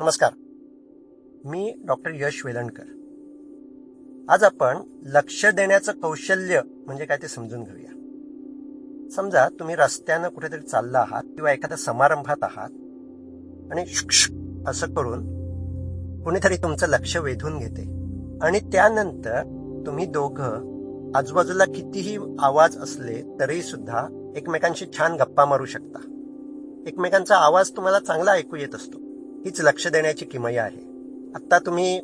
नमस्कार. मी डॉक्टर यश वेलणकर. आज आपण लक्ष देण्याचं कौशल्य म्हणजे काय ते समजून घेऊया. समजा तुम्ही रस्त्यानं कुठेतरी चालला आहात किंवा एखाद्या समारंभात आहात आणि असं करून कुणीतरी तुमचं लक्ष वेधून घेते आणि त्यानंतर तुम्ही दोघं आजूबाजूला कितीही आवाज असले तरी सुद्धा एकमेकांशी छान गप्पा मारू शकता. एकमेकांचा आवाज तुम्हाला चांगला ऐकू येत असतो. हीच लक्ष देण्याची किमया आहे. आत्ता तुम्ही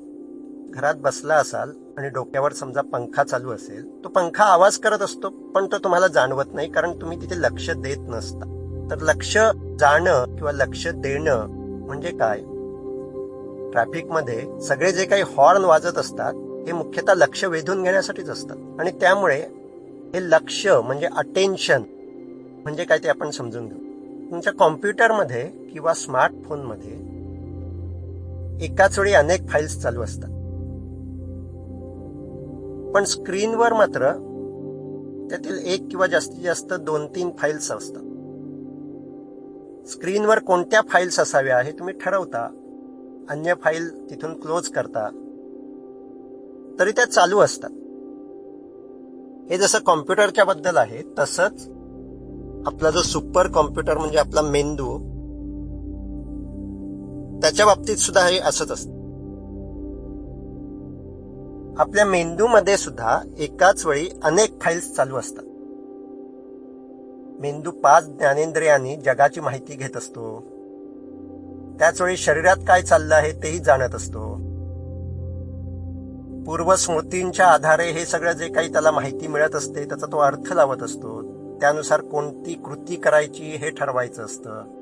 घरात बसला असाल आणि डोक्यावर समजा पंखा चालू असेल तो पंखा आवाज करत असतो पण तो तुम्हाला जाणवत नाही कारण तुम्ही तिथे लक्ष देत नसता. तर लक्ष जाणं किंवा लक्ष देणं म्हणजे काय? ट्रॅफिकमध्ये सगळे जे काही हॉर्न वाजत असतात हे मुख्यतः लक्ष वेधून घेण्यासाठीच असतात. आणि त्यामुळे हे लक्ष म्हणजे अटेन्शन म्हणजे काय ते आपण समजून घेऊ. तुमच्या कॉम्प्युटरमध्ये किंवा स्मार्टफोनमध्ये एकाच वेळी अनेक फाईल्स चालू असतात. पण स्क्रीनवर मात्र त्यातील एक किंवा जास्तीत जास्त दोन तीन फाईल्स असतात. स्क्रीनवर कोणत्या फाईल्स असाव्या हे तुम्ही ठरवता अन्य फाईल तिथून क्लोज करता तरी त्या चालू असतात. हे जसं कॉम्प्युटरच्या बद्दल आहे तसंच आपला जो सुपर कॉम्प्युटर म्हणजे आपला मेंदू त्याच्या बाबतीत सुद्धा हे असंच असतं. आपल्या मेंदूमध्ये सुद्धा एकाच वेळी अनेक फाईल्स चालू असतात. मेंदू पाच ज्ञानेंद्रियांनी जगाची माहिती घेत असतो. त्याच वेळी शरीरात काय चाललं आहे तेही जाणत असतो. पूर्व स्मृतींच्या आधारे हे सगळं जे काही त्याला माहिती मिळत असते त्याचा तो अर्थ लावत असतो. त्यानुसार कोणती कृती करायची हे ठरवायचं असतं.